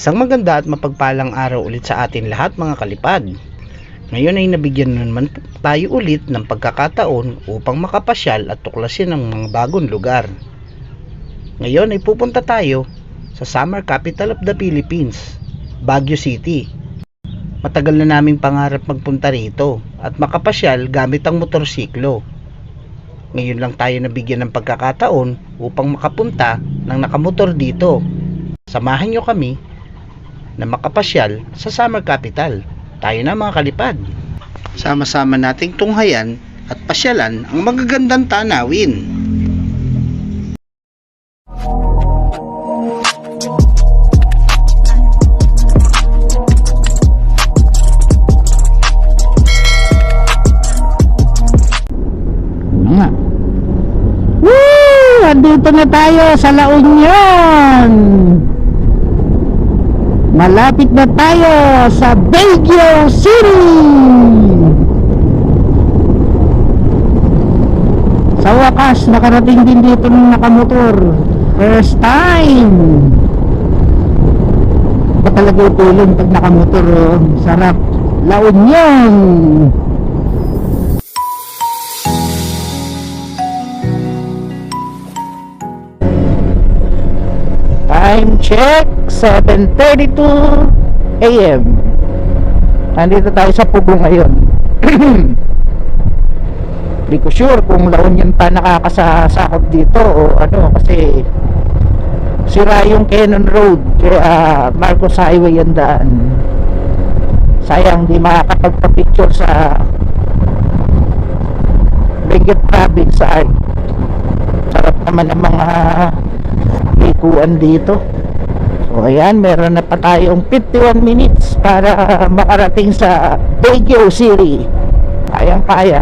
Isang maganda at mapagpalang araw ulit sa atin lahat mga kalipad. Ngayon ay nabigyan na naman tayo ulit ng pagkakataon upang makapasyal at tuklasin ang mga bagong lugar. Ngayon ay pupunta tayo sa summer capital of the Philippines, Baguio City. Matagal na naming pangarap magpunta rito at makapasyal gamit ang motorsiklo. Ngayon lang tayo nabigyan ng pagkakataon upang makapunta ng nakamotor dito. Samahan nyo kami na makapasyal sa summer capital. Tayo na mga kalipad. Sama-sama nating tunghayan at pasyalan ang magagandang tanawin. Ano! Andito na tayo sa La Union! Malapit na tayo sa Baguio City! Sa wakas, nakarating din dito ng nakamotor. First time! Ba talaga utulong pag nakamotor, oh. Sarap. La Union! Time check 7.32 a.m. Nandito tayo sa Pugo ngayon. Hindi ko sure kung laon yan pa nakakasasakop dito o ano kasi sira yung Cannon Road kaya Marcos Highway yung daan. Sayang di makakapagpa-picture sa Benguet Province sa art sarap naman ang mga likuan dito. So ayan meron na pa tayong 51 minutes para makarating sa Baguio City. Kayang kaya.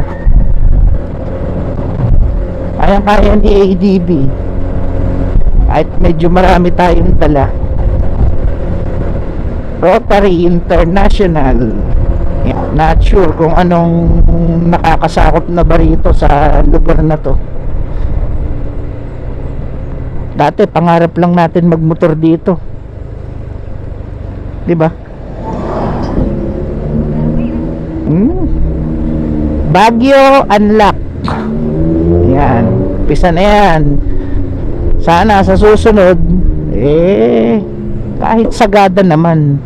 Kayang kaya ni ADB kahit medyo marami tayong dala. Rotary International. Yeah, not sure kung anong nakakasakop na ba rito sa lugar na to Dati pangarap lang natin magmotor dito. 'Di ba? Hmm. Baguio unlock. Yan. Pisa na yan. Sana sa susunod eh kahit sagada naman.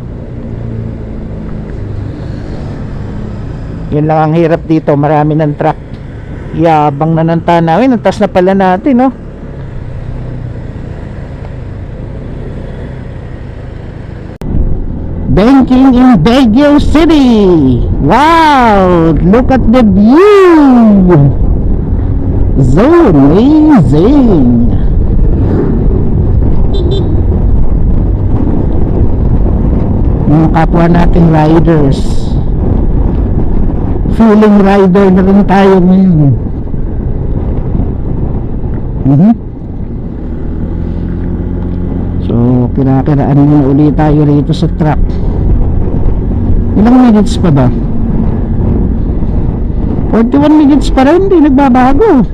Yun lang ang hirap dito, marami ng truck. Yabang na ng tanawin, ang na pala natin, no? Banking in Baguio City. Wow! Look at the view. So amazing. Mga kapwa nating riders. Feeling rider na rin tayo ngayon. Mhm. So, kinakiraan muna uli tayo rito sa truck. Ilang minutes pa ba? 41 minutes pa rin, hindi nagbabago.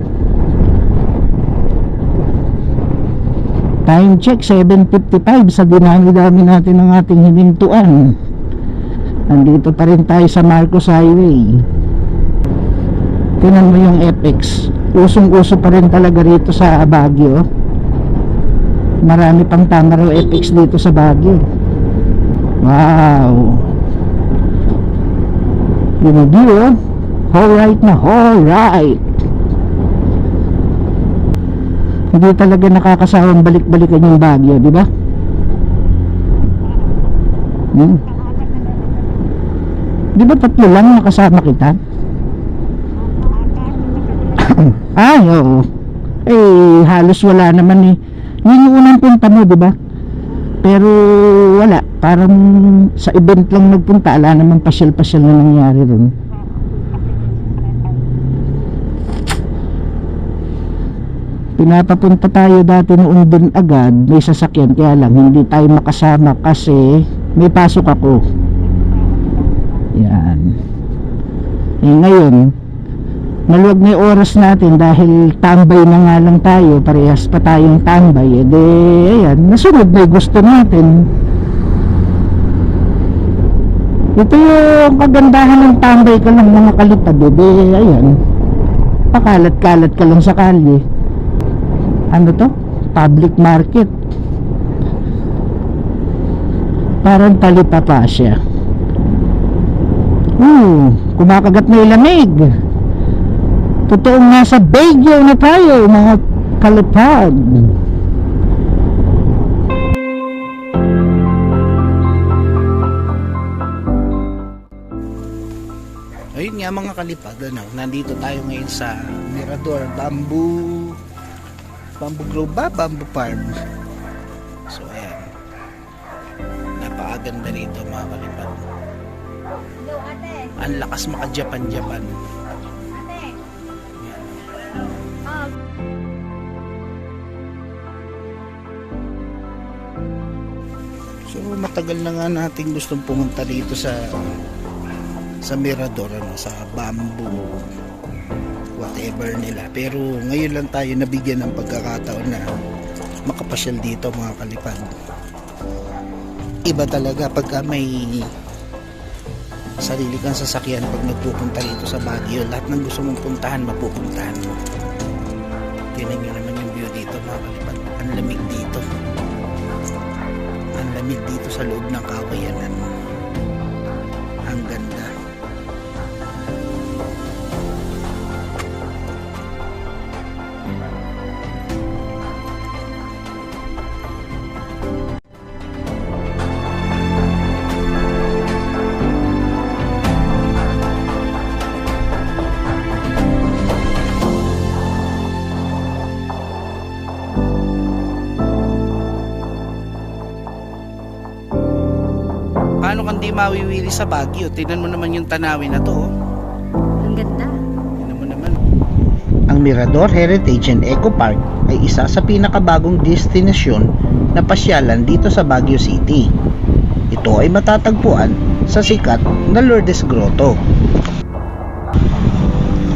Time check, 7.55 sa dinami-dami natin ng ating hinintuan. Nandito pa rin tayo sa Marcos Highway. Tinan mo yung FX. Usong-uso pa rin talaga rito sa Baguio marami pang Tamaraw FX dito sa Baguio. Wow. View oh. Alright na alright hindi talaga nakakasawang balik-balikan yung Baguio di ba? Hmm. di ba tatlo lang nakasama kita? Ay oo. Eh halos wala naman eh yun yung unang punta mo, di ba? Pero wala, parang sa event lang nagpunta, ala naman pasyal-pasyal na nangyari ron. Pinapapunta tayo dati noon din agad, may sasakyan, kaya lang hindi tayo makasama kasi may pasok ako. Yan. Eh ngayon, maluwag na yung oras natin dahil tambay na nga lang tayo parehas pa tayong tambay eh de ayan nasunod na yung gusto natin Ito yung kagandahan ng tambay ka lang mga kalipad. Eh, di, ayan. Pakalat-kalat ka lang sa kalye. Ano to? Public market. Parang talipapa siya. Hmm, kumakagat na yung lamig. Totoong nasa Baguio na tayo, mga kalipad. Ayun nga mga kalipad, ano, nandito tayo ngayon sa Mirador Bamboo Bamboo Grove ba? Bamboo Farm. So ayan. Napakaganda rito mga kalipad. Ang lakas maka-Japan-Japan. Ate. So matagal na nga natin gustong pumunta dito sa sa Mirador ano, sa Bamboo whatever nila. Pero ngayon lang tayo nabigyan ng pagkakataon na makapasyal dito mga kalipad. Iba talaga pagka may sarili kang sasakyan pag nagpupunta rito sa Baguio. Lahat ng gusto mong puntahan, mapupuntahan mo. Tingnan nyo naman ang lamig dito sa loob ng kawayanan paano kang di mawiwili sa Baguio. Tingnan mo naman yung tanawin na to oh. ang ganda. Tingnan mo naman. Ang Mirador Heritage and Eco Park ay isa sa pinakabagong destinasyon na pasyalan dito sa Baguio City. Ito ay matatagpuan sa sikat na Lourdes Grotto.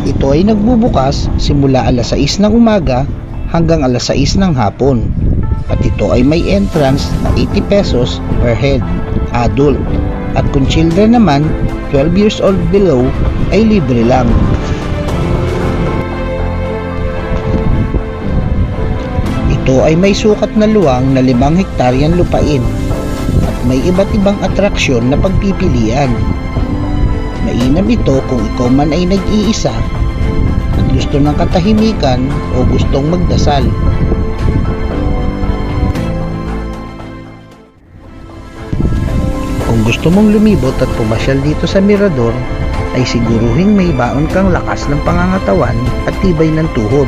Ito ay nagbubukas simula alas 6 ng umaga hanggang alas 6 ng hapon. At ito ay may entrance na 80 pesos per head adult at kung children naman 12 years old below ay libre lang. Ito ay may sukat na luwang na 5 hektaryang lupain at may iba't ibang atraksyon na pagpipilian. Mainam ito kung ikaw man ay nag-iisa at gusto ng katahimikan o gustong magdasal Kung gusto mong lumibot at pumasyal dito sa Mirador, ay siguruhing may baon kang lakas ng pangangatawan at tibay ng tuhod.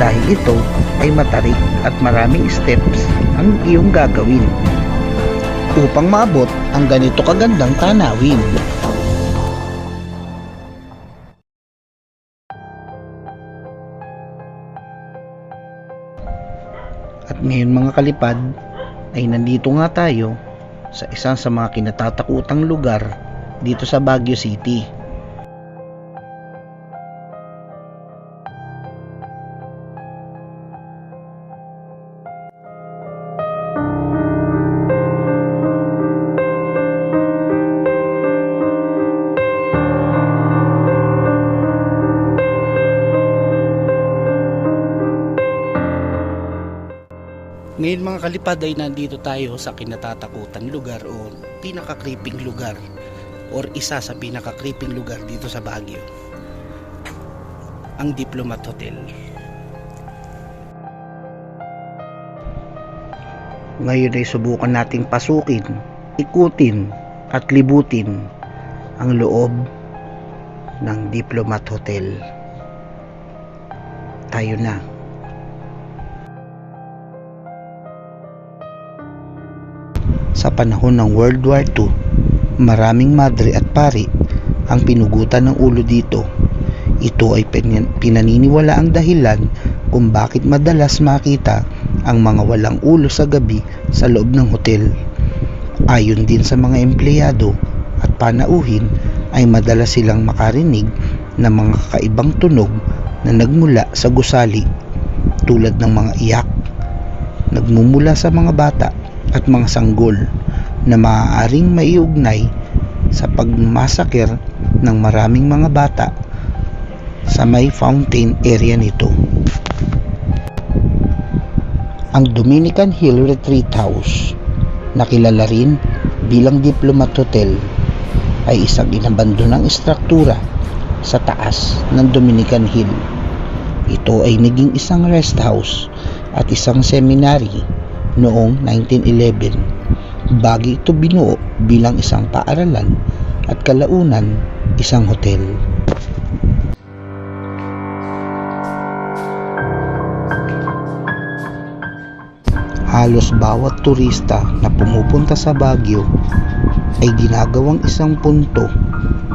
Dahil ito ay matarik at maraming steps ang iyong gagawin upang maabot ang ganito kagandang tanawin. At ngayon mga kalipad ay nandito nga tayo sa isang sa mga kinatatakutang lugar dito sa Baguio City. Ngayon mga kalipad ay nandito tayo sa kinatatakutan lugar o pinaka-creeping lugar or isa sa pinaka-creeping lugar dito sa Baguio. Ang Diplomat Hotel. Ngayon ay subukan nating pasukin, ikutin at libutin ang loob ng Diplomat Hotel. Tayo na. Sa panahon ng World War II, maraming madre at pari ang pinugutan ng ulo dito. Ito ay pin- pinaniniwala ang dahilan kung bakit madalas makita ang mga walang ulo sa gabi sa loob ng hotel. Ayon din sa mga empleyado at panauhin ay madalas silang makarinig ng mga kakaibang tunog na nagmula sa gusali tulad ng mga iyak, nagmumula sa mga bata at mga sanggol na maaaring maiugnay sa pagmasakir ng maraming mga bata sa may fountain area nito. Ang Dominican Hill Retreat House, na kilala rin bilang Diplomat Hotel, ay isang inabandonang istruktura sa taas ng Dominican Hill. Ito ay naging isang rest house at isang seminary noong 1911 bago ito binuo bilang isang paaralan at kalaunan isang hotel. Halos bawat turista na pumupunta sa Baguio ay ginagawang isang punto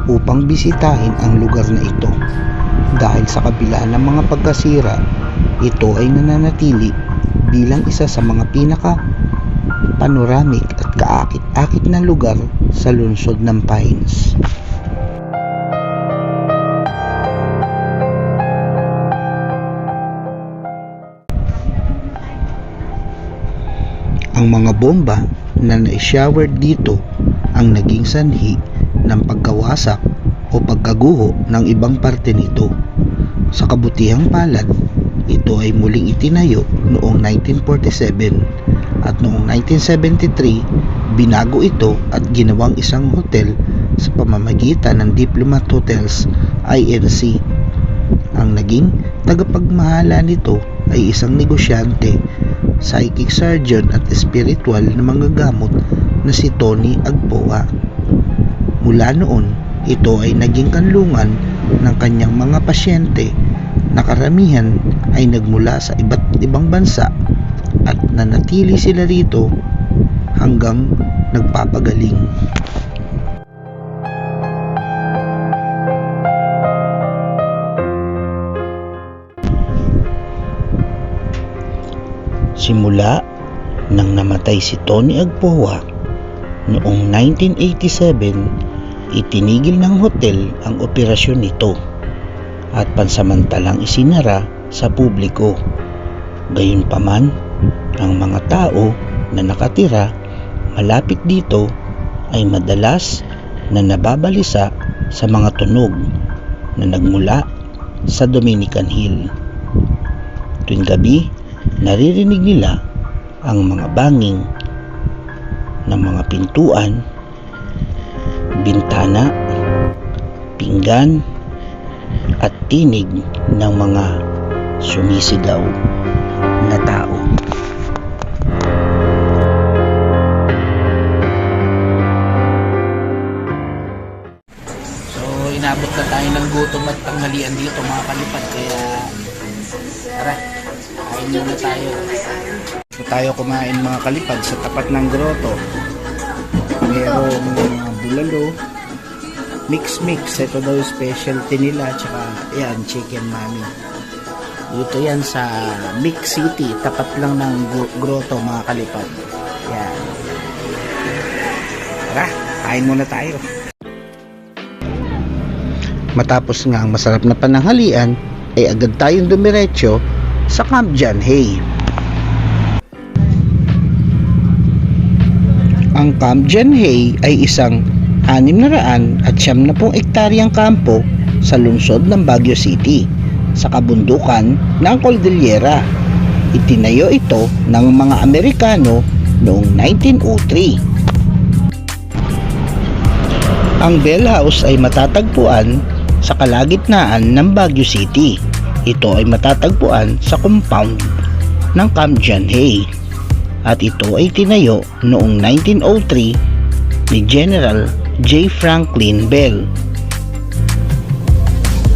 upang bisitahin ang lugar na ito. Dahil sa kabila ng mga pagkasira, ito ay nananatili bilang isa sa mga pinaka panoramic at kaakit-akit na lugar sa lungsod ng Pines. Ang mga bomba na na-shower dito ang naging sanhi ng pagkawasak o pagkaguho ng ibang parte nito. Sa kabutihang palad, ito ay muling itinayo noong 1947 at noong 1973 binago ito at ginawang isang hotel sa pamamagitan ng Diplomat Hotels INC. Ang naging tagapagmahala nito ay isang negosyante, psychic surgeon at spiritual na mga gamot na si Tony Agpoa. Mula noon, ito ay naging kanlungan ng kanyang mga pasyente na karamihan ay nagmula sa iba't ibang bansa at nanatili sila rito hanggang nagpapagaling. Simula nang namatay si Tony Agpoa noong 1987, itinigil ng hotel ang operasyon nito at pansamantalang isinara sa publiko. Gayunpaman, ang mga tao na nakatira malapit dito ay madalas na nababalisa sa mga tunog na nagmula sa Dominican Hill. Tuwing gabi, naririnig nila ang mga banging ng mga pintuan, bintana, pinggan, at tinig ng mga sumisigaw na tao. So, inabot na tayo ng gutom at tanghalian dito mga kalipad. Kaya, tara, kain muna tayo. So, tayo kumain mga kalipad sa tapat ng grotto. Merong bulalo, mix-mix. Ito daw specialty nila. Tsaka, yan, chicken mami. Dito yan sa Mix City. Tapat lang ng gro- grotto mga kalipad. Yan. Tara, kain muna tayo. Matapos nga ang masarap na pananghalian, ay agad tayong dumiretso sa Camp John Hay. Ang Camp John Hay ay isang 600 at siyam na pong ektaryang kampo sa lungsod ng Baguio City sa kabundukan ng Cordillera. Itinayo ito ng mga Amerikano noong 1903. Ang Bell House ay matatagpuan sa kalagitnaan ng Baguio City. Ito ay matatagpuan sa compound ng Camp Hay. At ito ay tinayo noong 1903 ni General J. Franklin Bell.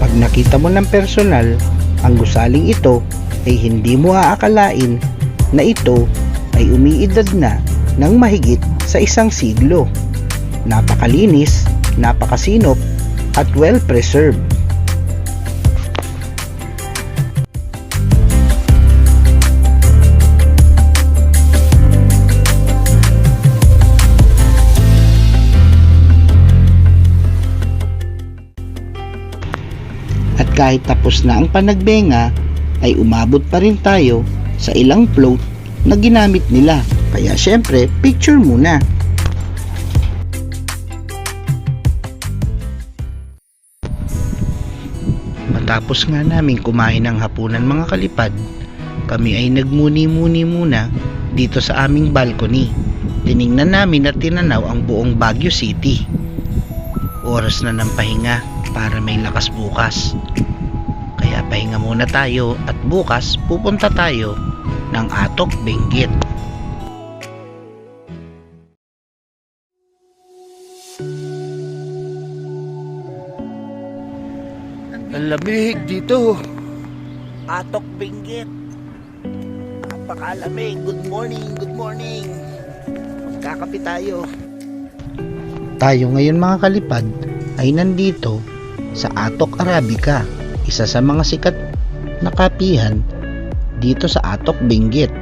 Pag nakita mo ng personal, ang gusaling ito ay hindi mo aakalain na ito ay umiidad na ng mahigit sa isang siglo. Napakalinis, napakasinop, at well kahit tapos na ang panagbenga ay umabot pa rin tayo sa ilang float na ginamit nila. Kaya syempre, picture muna. Matapos nga namin kumain ng hapunan mga kalipad, kami ay nagmuni-muni muna dito sa aming balcony. Tiningnan namin at tinanaw ang buong Baguio City. Oras na ng pahinga para may lakas bukas. Kaya pahinga muna tayo at bukas pupunta tayo ng Atok Benguet. Ang lamig dito. Atok Benguet. Napakalamig. Good morning, good morning. Kakapi tayo. Tayo ngayon mga kalipad ay nandito sa Atok Arabica, isa sa mga sikat na kapihan dito sa Atok Benguet.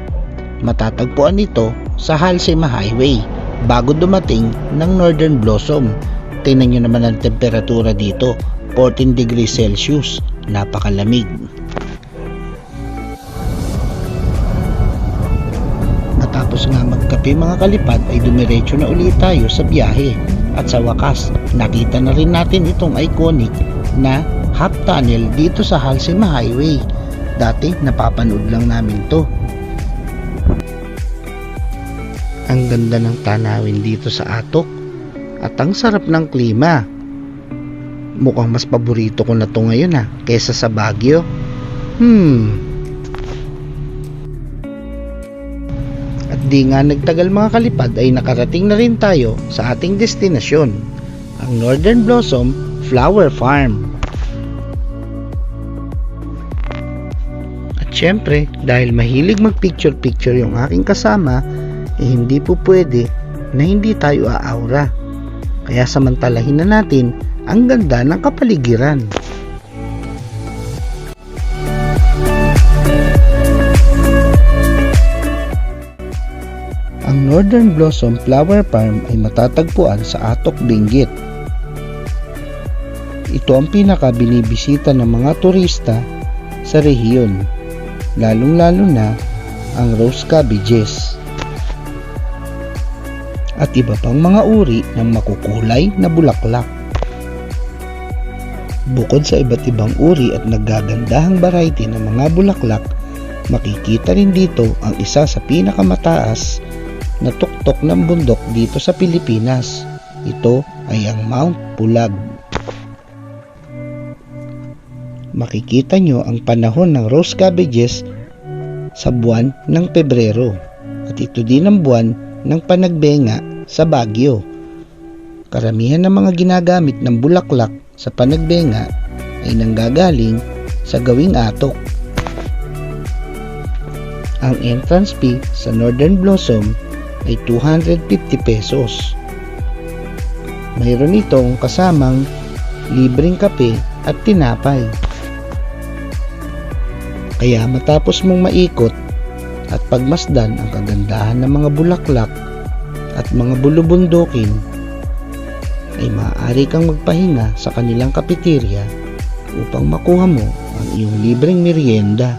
Matatagpuan ito sa Halsema Highway bago dumating ng Northern Blossom. Tingnan nyo naman ang temperatura dito, 14 degrees Celsius. Napakalamig. Matapos nga magkape mga kalipad ay dumiretso na ulit tayo sa biyahe. At sa wakas, nakita na rin natin itong iconic na half tunnel dito sa Halsema Highway. Dati napapanood lang namin to. Ang ganda ng tanawin dito sa Atok at ang sarap ng klima. Mukhang mas paborito ko na to ngayon ah, kesa sa Baguio. Hmm, At di nga nagtagal mga kalipad ay nakarating na rin tayo sa ating destinasyon, ang Northern Blossom Flower Farm. At syempre, dahil mahilig mag-picture-picture yung aking kasama, eh hindi po pwede na hindi tayo aaura. Kaya samantalahin na natin ang ganda ng kapaligiran. Ang Northern Blossom Flower Farm ay matatagpuan sa Atok, Benguet. Ito ang pinaka binibisita ng mga turista sa rehiyon, lalong-lalo na ang rose cabbages at iba pang mga uri ng makukulay na bulaklak. Bukod sa iba't ibang uri at nagagandahang variety ng mga bulaklak, makikita rin dito ang isa sa pinakamataas na tuktok ng bundok dito sa Pilipinas. Ito ay ang Mount Pulag. Makikita nyo ang panahon ng rose cabbages sa buwan ng Pebrero at ito din ang buwan ng panagbenga sa Baguio. Karamihan ng mga ginagamit ng bulaklak sa panagbenga ay nanggagaling sa gawing atok. Ang entrance fee sa Northern Blossom ay 250 pesos. Mayroon itong kasamang libreng kape at tinapay. Kaya matapos mong maikot at pagmasdan ang kagandahan ng mga bulaklak at mga bulubundukin, ay maaari kang magpahinga sa kanilang kapiterya upang makuha mo ang iyong libreng merienda.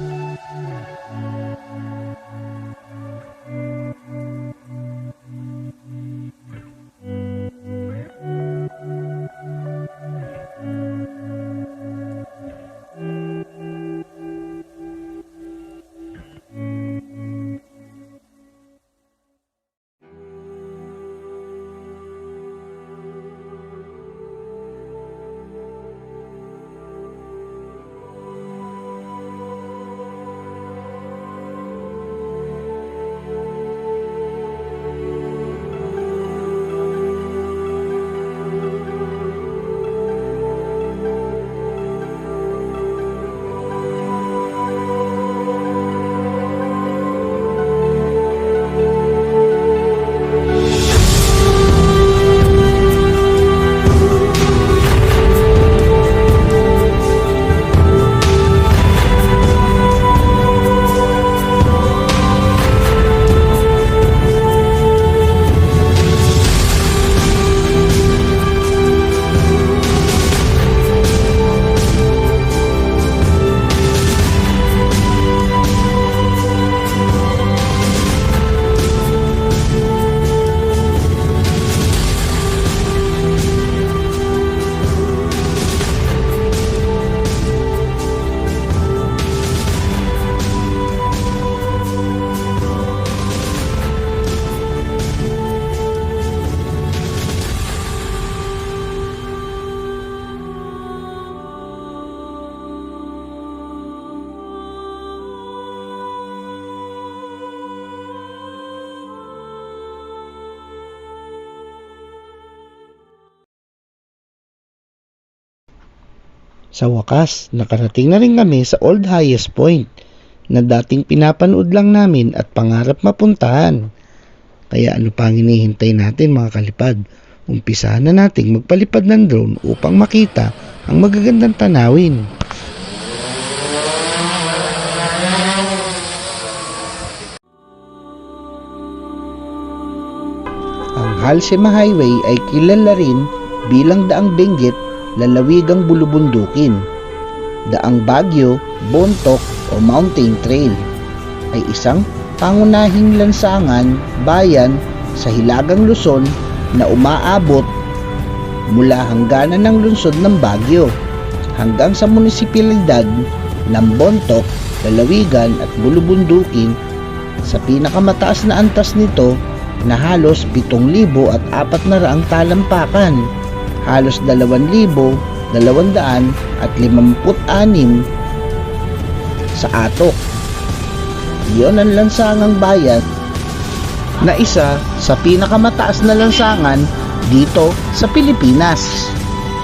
Sa wakas, nakarating na rin kami sa Old Highest Point na dating pinapanood lang namin at pangarap mapuntahan. Kaya ano pa ang hinihintay natin mga kalipad? Umpisahan na nating magpalipad ng drone upang makita ang magagandang tanawin. Ang Halsema Highway ay kilala rin bilang Daang Benguet, Lalawigang Bulubundukin. Daang Bagyo, Bontok o Mountain Trail ay isang pangunahing lansangan bayan sa Hilagang Luzon na umaabot mula hangganan ng lungsod ng Baguio hanggang sa munisipalidad ng Bontok, Lalawigan at Bulubundukin sa pinakamataas na antas nito na halos 7,000 at 400 talampakan, halos 2,200 at 56 sa atok. Iyon ang lansangang bayan na isa sa pinakamataas na lansangan dito sa Pilipinas.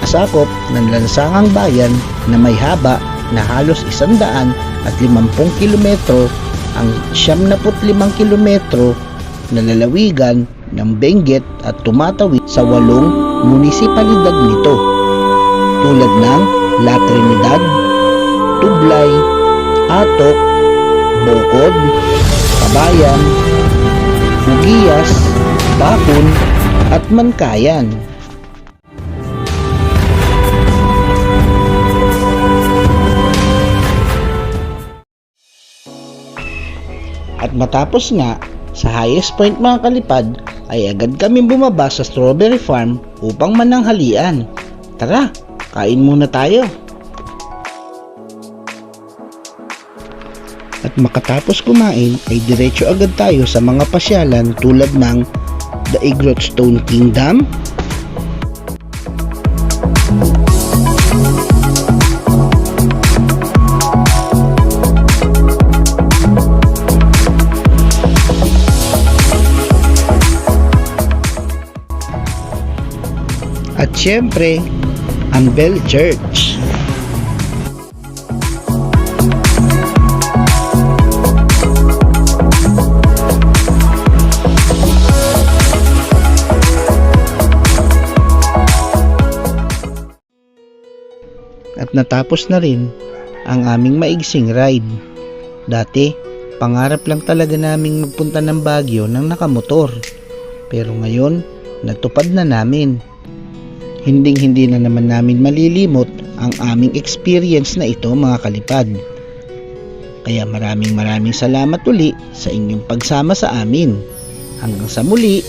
Asakop ng lansangang bayan na may haba na halos 100 at 50 kilometro ang 75 kilometro na lalawigan ng Benguet at tumatawid sa walong munisipalidad nito tulad ng La Trinidad, Tublay, Atok, Bocod, Kabayan, Bugiyas, Bakun at Mankayan. At matapos nga, sa highest point mga kalipad, ay agad kami bumaba sa strawberry farm upang mananghalian. Tara, kain muna tayo. At makatapos kumain ay diretso agad tayo sa mga pasyalan tulad ng The Igrot Stone Kingdom, syempre, ang Bell Church. At natapos na rin ang aming maigsing ride. Dati, pangarap lang talaga naming magpunta ng Baguio ng nakamotor. Pero ngayon, natupad na namin. Hinding hindi na naman namin malilimot ang aming experience na ito mga kalipad. Kaya maraming maraming salamat uli sa inyong pagsama sa amin. Hanggang sa muli,